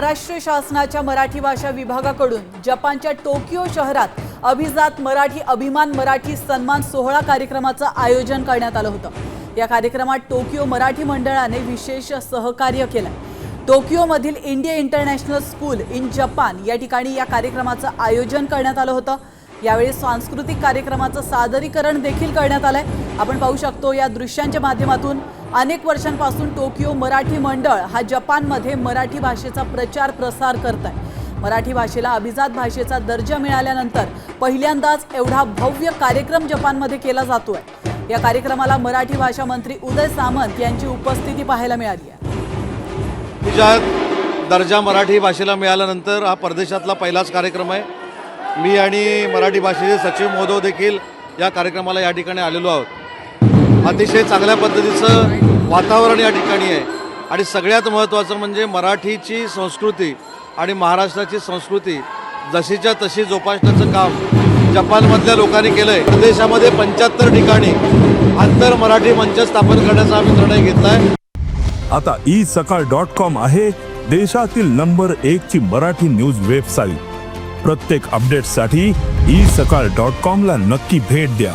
महाराष्ट्र शासनाच्या मराठी भाषा विभागाकडून जपानच्या टोकियो शहरात अभिजात मराठी अभिमान मराठी सन्मान सोहळा कार्यक्रमाचं आयोजन करण्यात आलं होतं. या कार्यक्रमात टोकियो मराठी मंडळाने विशेष सहकार्य केलं. टोकियोमधील India international school in Japan या ठिकाणी या कार्यक्रमाचं आयोजन करण्यात आलं होतं. यावेळी सांस्कृतिक कार्यक्रमाचं सादरीकरण देखील करण्यात आलंय. आपण पाहू शकतो या दृश्यांच्या माध्यमातून अनेक वर्षांपासून टोकियो मराठी मंडळ हा जपानमध्ये मराठी भाषेचा प्रचार प्रसार करत आहे मराठी भाषेला अभिजात भाषेचा दर्जा मिळाल्यानंतर पहिल्यांदाच एवढा भव्य कार्यक्रम जपानमध्ये केला जातो आहे या कार्यक्रमाला मराठी भाषा मंत्री उदय सामंत यांची उपस्थिती पाहायला मिळाली आहे. तिच्या दर्जा मराठी भाषेला मिळाल्यानंतर हा परदेशातला पहिलाच कार्यक्रम आहे. मी आणि मराठी भाषेचे सचिव महोदय देखील या कार्यक्रमाला या ठिकाणी आलेलो आहोत. अतिशय चांगल्या पद्धतीचं वातावरण या ठिकाणी आहे. आणि सगळ्यात महत्त्वाचं म्हणजे मराठीची संस्कृती आणि महाराष्ट्राची संस्कृती जशीच्या तशी जोपासण्याचं काम जपानमधल्या लोकांनी केलं आहे प्रदेशामध्ये पंच्याहत्तर ठिकाणी आंतर मराठी मंच स्थापन करण्याचा आम्ही निर्णय घेतला आहे आता ई सकाळ डॉट कॉम आहे देशातील नंबर एक ची मराठी न्यूज वेबसाईट. प्रत्येक अपडेटसाठी ई सकाळ डॉट कॉम ला नक्की भेट द्या.